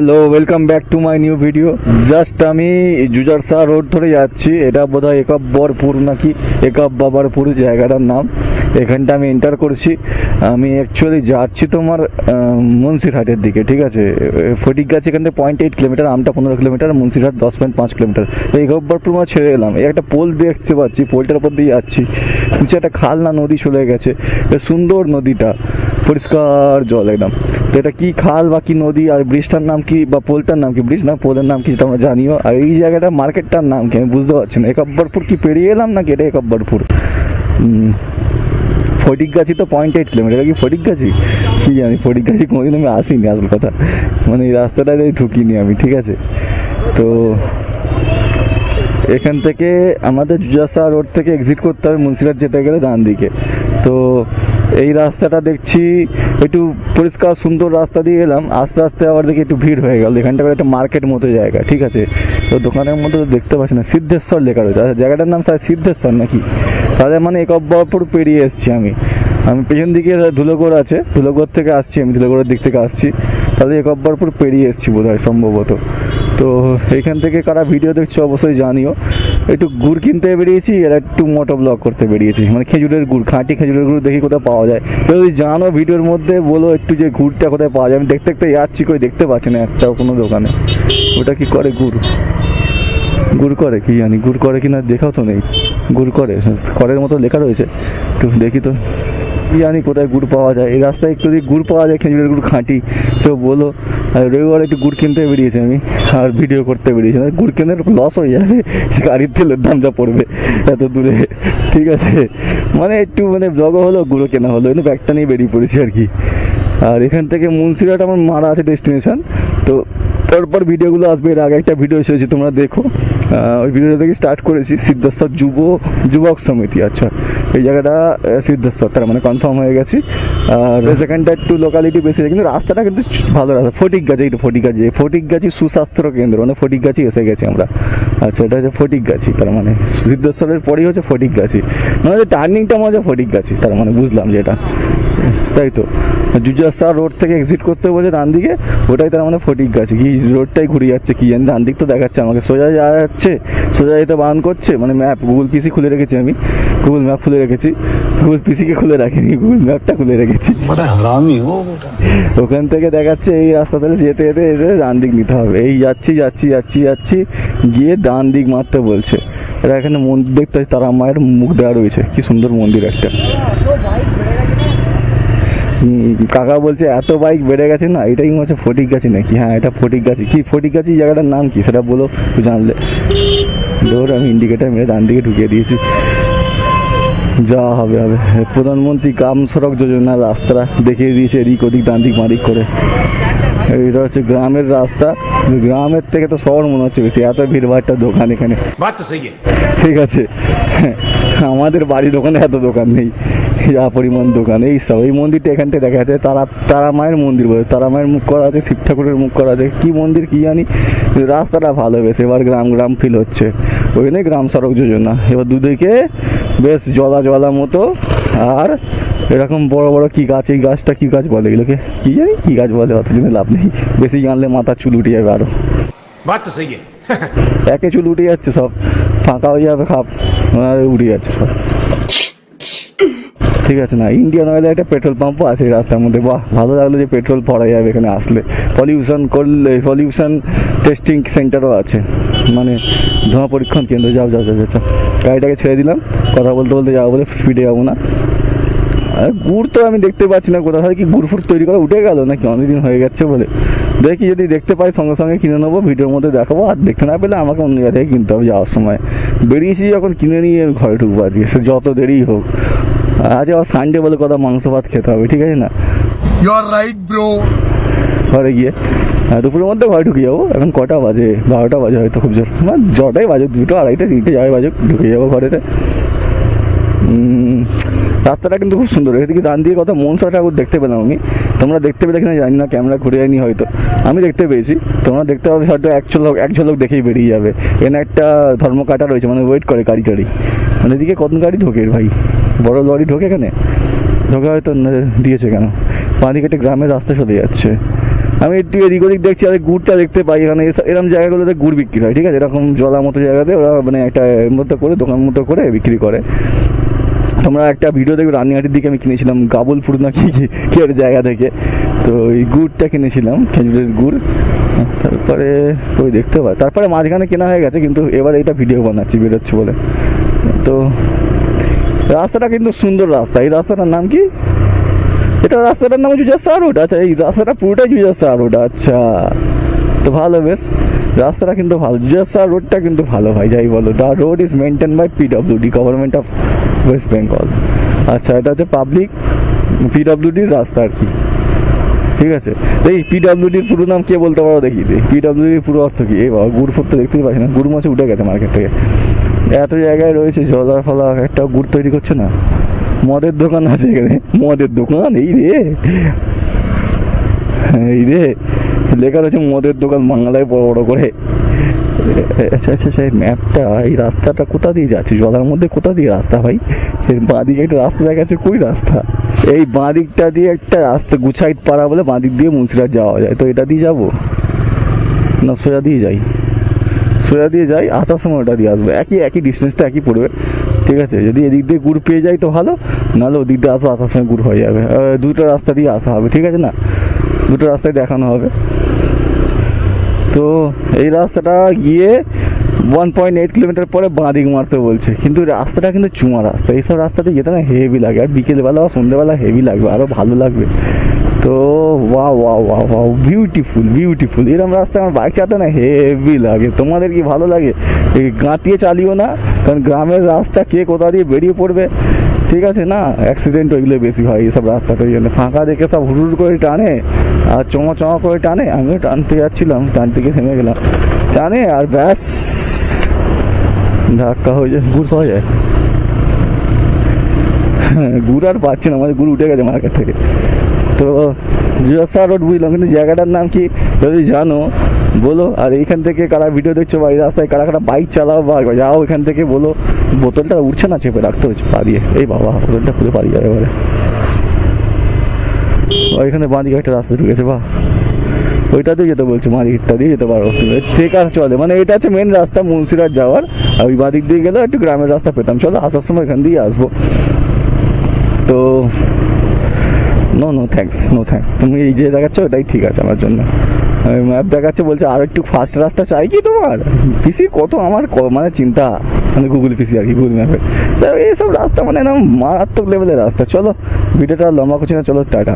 Hello welcome back to my new video just আমি Jujarsa road ধরে যাচ্ছি। এটা বোধহয় একাব্বরপুর নাকি? একাব বাবারপুর জায়গাটার নাম। এখানটা আমি এন্টার করছি। আমি অ্যাকচুয়ালি যাচ্ছি তোমার মুন্সিরহাটের দিকে, ঠিক আছে? ফটিক ফটিকগাছি এখান থেকে পয়েন্ট এইট কিলোমিটার আমটা পনেরো কিলোমিটার মুন্সিরহাট দশ পয়েন্ট পাঁচ কিলোমিটার তো একাব্বরপুর আমার ছেড়ে এলাম। এই একটা পোল দেখতে পাচ্ছি, পোলটার উপর দিয়ে যাচ্ছি। নিচে একটা খাল না নদী চলে গেছে। সুন্দর নদীটা, পরিষ্কার জল একদম। তো এটা কি খাল বা কি নদী, আর ব্রিজটার নাম কি বা পোলটার নাম কি? ব্রিজ না, পোলের নাম কি তোমরা জানিও। আর এই জায়গাটা মার্কেটটার নাম কি? আমি বুঝতে পারছি না। একব্বরপুর কি পেরিয়ে এলাম নাকি এটা একব্বরপুর? ফটিকগাছি তো পয়েন্ট এইট কিলোমিটার কি ফটিকগাছি? কি জানি, ফটিকগাছি কোনোদিন আমি আসিনি, আসল কথা। মানে এই রাস্তাটাতে ঢুকিনি আমি, ঠিক আছে? তো এখান থেকে আমাদের জুজাসা রোড থেকে এক্সিট করতে হবে মুন্সিরহাট যেতে গেলে ডান দিকে। তো এই রাস্তাটা দেখছি, একটু পরিষ্কার সুন্দর রাস্তা দিয়ে এলাম আস্তে আস্তে আবার দেখি একটু ভিড় হয়ে গেল। এখানটা একটা মার্কেট মতো জায়গা, ঠিক আছে? তো দোকানের মধ্যে তো দেখতে পাচ্ছি না, সিদ্ধেশ্বর লেখা রয়েছে। আচ্ছা জায়গাটার নাম স্যার সিদ্ধেশ্বর নাকি? তাহলে মানে এক একব্বরপুর পেরিয়ে এসছি আমি। আমি পেছন দিকে ধুলোগড় আছে ধুলোগড় থেকে আসছি, আমি ধুলোগড়ের দিক থেকে আসছি। তাহলে এক একব্বরপুর পেরিয়ে এসছি বোধ হয় সম্ভবত। তো এইখান থেকে কারা ভিডিও দেখছ অবশ্যই জানিও। একটু গুড় কিনতে বেরিয়েছি আর একটু মোটো ব্লগ করতে বেরিয়েছি। মানে খেজুরের গুড়, খাঁটি খেজুরের গুড় দেখি কোথায় পাওয়া যায়। তো যদি জানো ভিডিওর মধ্যে, বলো একটু যে গুড়টা কোথায় পাওয়া যায়। আমি দেখতে দেখতে যাচ্ছি, কই দেখতে পাচ্ছি না একটাও কোনো দোকানে। ওটা কি করে গুড়? গুড় করে কি জানি, গুড় করে কি না দেখাও তো নেই। গুড় করে, করের মতো লেখা রয়েছে। একটু দেখি তো জানি কোথায় গুড় পাওয়া যায়। এই রাস্তায় একটু যদি গুড় পাওয়া যায়, খেজুরের গুড়, খাঁটি, কেউ বলো আর রবিবার একটু গুড় কিনতে বেরিয়েছি আমি, আর ভিডিও করতে বেরিয়েছি। মানে গুড় কেনার লস হয়ে যাবে গাড়ির তেলের দাম যা পড়বে এত দূরে। ঠিক আছে? মানে একটু মানে ব্লগও হলো, গুঁড়ো কেনা হলো কিন্তু ব্যাগটা নিয়ে বেরিয়ে পড়েছি আর কি। আর এখান থেকে মুন্সিরহাট আমার মারা আছে ডেস্টিনেশন তো পরপর ভিডিওগুলো আসবে, এর আগে একটা ভিডিও এসেছে, তোমরা দেখো। ওই ভিডিও থেকে স্টার্ট করেছি সিদ্ধেশ্বর যুব, যুবক সমিতি আচ্ছা। এই জায়গাটা সিদ্ধেশ্বর তার মানে কনফার্ম হয়ে গেছি। আর সেখানটা একটু লোকালিটি বেশি কিন্তু রাস্তাটা কিন্তু ভালো রাস্তা ফটিক গাছি এই তো ফটিক ফটিকগাছি ফটিক গাছি সুস্বাস্থ্য কেন্দ্র মানে ফটিকগাছি এসে গেছি আমরা। আচ্ছা এটা হচ্ছে ফটিক গাছি তার মানে সিদ্ধেশ্বরের পরেই হচ্ছে ফটিক গাছি। মানে, মানে হচ্ছে টার্নিংটা মনে হচ্ছে ফটিকগাছি তার মানে বুঝলাম যে এটা। তাই তো? জুজাসা রোড থেকে এক্সিট করতে বলছে ডান দিকে ওটাই তার মানে ফটিক গাছি। কি রোডটাই ঘুরে যাচ্ছে কি জানি ডান দিক তো দেখাচ্ছে আমাকে। সোজা যাওয়া যাচ্ছে সোজা যেতে বান করছে মানে ম্যাপ গুগল পিসি খুলে রেখেছি আমি। গুগল ম্যাপ খুলে রেখেছি। গুগল পিসিকে খুলে রাখিনি গুগল ম্যাপটা খুলে রেখেছি। ওখান থেকে দেখাচ্ছে এই রাস্তা তাহলে যেতে যেতে যেতে ডান দিক নিতে হবে। এই যাচ্ছি যাচ্ছি যাচ্ছি যাচ্ছি গিয়ে ডান দিক মারতে বলছে। এরা এখানে মন্দির দেখতে তারা মায়ের মুখ দেওয়া রয়েছে। কি সুন্দর মন্দির একটা। কাকা বলছে, এত বাইক বেড়ে গেছে না? এটাই হচ্ছে ফটিক গাছি নাকি? হ্যাঁ এটা ফটিক গাছি কি ফটিক গাছি জায়গাটার নাম কি? সেটা বলো জানলে। ধর, আমি ইন্ডিকেটার মেরে ডান দিকে ঢুকিয়ে দিয়েছি। যাওয়া হবে হবে। প্রধানমন্ত্রী গ্রাম সড়ক যোজনার রাস্তা দেখিয়ে দিয়েছে এদিক ওদিক দান্তিক মারিক করে। এটা হচ্ছে গ্রামের রাস্তা। গ্রামের থেকে তো শহর মনে হচ্ছে বেশি এত ভিড়ভাড়টা দোকান এখানে। ঠিক আছে। আমাদের বাড়ির দোকানে এত দোকান নেই। যা পরিমাণ দোকান এই সব এই মন্দিরটা এখান থেকে দেখা যাচ্ছে তারা তারা মায়ের মন্দির বলে তারা মায়ের মুখ করা আছে শিব ঠাকুরের মুখ করা আছে। কী মন্দির কী জানি রাস্তাটা ভালো বেশ এবার গ্রাম গ্রাম ফিল হচ্ছে। ওই জন্যই গ্রাম সড়ক যোজনা। এবার দুদিকে বেশ জলা জলা মতো। আর এরকম বড় বড় কি গাছ এই গাছটা কি গাছ বলে? এগুলোকে কি জানি কি গাছ বলে অত জন্য লাভ নেই। বেশি জানলে মাথা চুল উঠে যাবে আরও। একে চুল উঠে যাচ্ছে সব। ফাঁকা হয়ে যাবে খাপ উঠে যাচ্ছে সব। ঠিক আছে না ইন্ডিয়ান অয়েলের একটা পেট্রোল পাম্পও আছে এই রাস্তার মধ্যে। বাহ ভালো লাগল যে পেট্রোল ভরা যাবে এখানে আসলে। পলিউশন করলে পলিউশন টেস্টিং সেন্টারও আছে। মানে ধোঁয়া পরীক্ষণ কেন্দ্র যাও যাও যাও যাও গাড়িটাকে ছেড়ে দিলাম। কথা বলতে বলতে যাব বলে স্পিডে যাব না। গুড় তো আমি দেখতে পাচ্ছি না কোথাও। কি গুড় ফুড় তৈরি করে উঠে গেল নাকি? অনেকদিন হয়ে গেছে বলে। দেখি যদি দেখতে পাই সঙ্গে সঙ্গে কিনে নেব ভিডিওর মধ্যে দেখাবো আর দেখতে না পেলে আমাকে অন্য জায়গায় কিনতে হবে যাওয়ার সময়। বেরিয়েছি যখন কিনে নিয়ে ঘরে ঢুকবো আজকে। সে যত দেরি হোক। আজ আবার সানডে বলে কথা মাংস ভাত খেতে হবে ঠিক আছে না? ইউ আর রাইট ব্রো ঘরে গিয়ে। দুপুরের মধ্যে ঘরে ঢুকে যাব। এখন কটা বাজে? বারোটা বাজে হয়তো খুব জোর। না যটাই বাজে, দুটো আড়াইটা, তিনটে যাবে বাজে ঢুকে যাব ঘরেতে। রাস্তাটা কিন্তু খুব সুন্দর। এদিকে ডান দিকে কত মনসা ঠাকুর দেখতে পেলাম আমি। তোমরা দেখতে পেলে কিনা জানি না, ক্যামেরা ঘুরে যায়নি হয়তো। আমি দেখতে পেয়েছি। তোমরা দেখতে পাবে হয়তো এক ঝলক এক ঝলক দেখেই বেরিয়ে যাবে। এখানে একটা ধর্মকাটা রয়েছে মানে ওয়েট করে গাড়ি গাড়ি মানে এদিকে কত গাড়ি ঢোকে ভাই? বড় লরি ঢোকে এখানে? ঢোকে হয়তো দিয়েছে কেন? বাঁ দিকে একটা গ্রামের রাস্তা চলে যাচ্ছে। আমি একটু এদিক ওদিক দেখছি, আর গুড়টা দেখতে পাই। এখানে এরকম জায়গাগুলোতে গুড় বিক্রি হয়, ঠিক আছে? এরকম জলা মতো জায়গাতে ওরা মানে একটা মতো করে দোকান মতো করে বিক্রি করে। তোমরা একটা ভিডিও দেখবে রানিহাটির দিকে আমি কিনেছিলাম, গাবলপুর না কি কি- একটা জায়গা থেকে। তো এই গুড়টা কিনেছিলাম, খেজুরের গুড়। তারপরে ওই দেখতে পাই। তারপরে মাঝখানে কেনা হয়ে গেছে, কিন্তু এবার এটা ভিডিও বানাচ্ছি, বেরোচ্ছে বলে। তো রাস্তাটা কিন্তু সুন্দর রাস্তা। এই রাস্তাটার নাম কি? এটা রাস্তাটার নাম জুজাসা রোড। আচ্ছা এই রাস্তাটা পুরোটাই জুজাসা রোড আচ্ছা। তো ভালো, বেশ। রাস্তাটা কিন্তু ভালো। জুজাসা রোডটা কিন্তু ভালো ভাই, যাই বলো। The road is maintain by PWD government of West Bengal আচ্ছা এটা হচ্ছে পাবলিক পিডব্লিউডির রাস্তা আর কি। ঠিক আছে? দেখি পিডব্লিউডির পুরো নাম কে বলতে পারো দেখি পিডব্লিউডির পুরো অর্থ কি? এই বাবা, গুড় ফুট তো দেখতেই পাচ্ছি না। গুড় মাছ উঠে গেছে মার্কেট থেকে। এত জায়গায় রয়েছে জলা ফলা একটা গুড় তৈরি করছে না? মদের দোকান আছে এখানে। মদের দোকান? এই রে। এই রে। লেখা রয়েছে মদের দোকান বাংলায় বড় বড় করে। আচ্ছা আচ্ছা আচ্ছা এই ম্যাপটা এই রাস্তাটা কোথা দিয়ে যাচ্ছে? জলার মধ্যে কোথা দিয়ে রাস্তা ভাই? এর বাঁ দিকে একটা রাস্তা দেখা যাচ্ছে। কই রাস্তা? এই বাঁ দিকটা দিয়ে একটা রাস্তা গুছাইত পাড়া বলে বাঁ দিক দিয়ে মুন্সিরাট যাওয়া যায়। তো এটা দিয়ে যাব? না সোজা দিয়ে যাই? সোজা দিয়ে যাই? আসার সময় ওটা দিয়ে আসব। একই একই ডিস্টেন্সটা একই পড়বে। ঠিক আছে? যদি এদিক দিয়ে গুড় পেয়ে যাই তো ভালো, নাহলে ওদিক দিয়ে আসব আসার সময় গুড় হয়ে যাবে। দুটো রাস্তা দিয়ে আসা হবে, ঠিক আছে না? দুটো রাস্তায় দেখানো হবে। তো এই রাস্তাটা গিয়ে ওয়ান পয়েন্ট এইট কিলোমিটার পরে বাঁ দিক মারতে বলছে। কিন্তু রাস্তাটা কিন্তু চুমা রাস্তা। এইসব রাস্তাতে যেতে না হেভি লাগে। আর বিকেলবেলা বা সন্ধ্যেবেলা হেভি লাগবে আরও ভালো লাগবে। তো ওয়া ওয়া ওয়া ওয়া বিউটিফুল বিউটিফুল এরকম রাস্তা আমার বাইক চালাতে না হেভি লাগে। তোমাদের কি ভালো লাগে? গাঁতিয়ে চালিও না কারণ গ্রামের রাস্তা কে কোথা দিয়ে বেরিয়ে পড়বে ঠিক আছে না? অ্যাক্সিডেন্ট ওইগুলো বেশি হয় এইসব রাস্তাতে ওই জন্য ফাঁকা দেখে সব হুড় করে টানে আর চমা চমা করে টানে। আমিও টানতে যাচ্ছিলাম টানতে গিয়ে থেমে গেলাম। টানে আর ব্যাস ধাক্কা হয়ে যায় গুড় পাওয়া যায়। হ্যাঁ, গুড় আর পাচ্ছি না আমাদের গুড় উঠে গেছে মার্কেট থেকে। তো জুয়াসা রোড বুঝলাম কিন্তু জায়গাটার নাম কি? যদি জানো বলো, আর এইখান থেকে কারা ভিডিও দেখছ বা এই রাস্তায় কারা কারা বাইক চালাও বা যাও এখান থেকে বলো, বোতলটা উঠছে না চেপে রাখতে হচ্ছে পারিয়ে এই বাবা, বোতলটা খুলে পারিয়ে যাবে এবারে। ওইখানে বাঁদিকে একটা রাস্তা ঢুকেছে, বাহ। ওইটাতেই যেতে বলছে মাদিকটা দিয়ে যেতে পারো। ঠিক আছে, চলে। মানে এটা হচ্ছে মেন রাস্তা মুন্সিরাট যাওয়ার। আর ওই বাদিক দিয়ে গেলে একটু গ্রামের রাস্তা পেতাম। চলো, আসার সময় এখান দিয়ে আসব। তো no no thanks no thanks তুমি এই যে দেখাচ্ছ ওটাই ঠিক আছে আমার জন্য। ম্যাপ দেখাচ্ছে বলছে, আর একটু ফাস্ট রাস্তা চাই কি তোমার? পিসি কত আমার মানে চিন্তা। মানে গুগল পিসি আর কি গুগল ম্যাপে এইসব রাস্তা মানে একদম মারাত্মক লেভেলের রাস্তা। চলো, ভিডিওটা লম্বা করছি না, চলো, টাটা।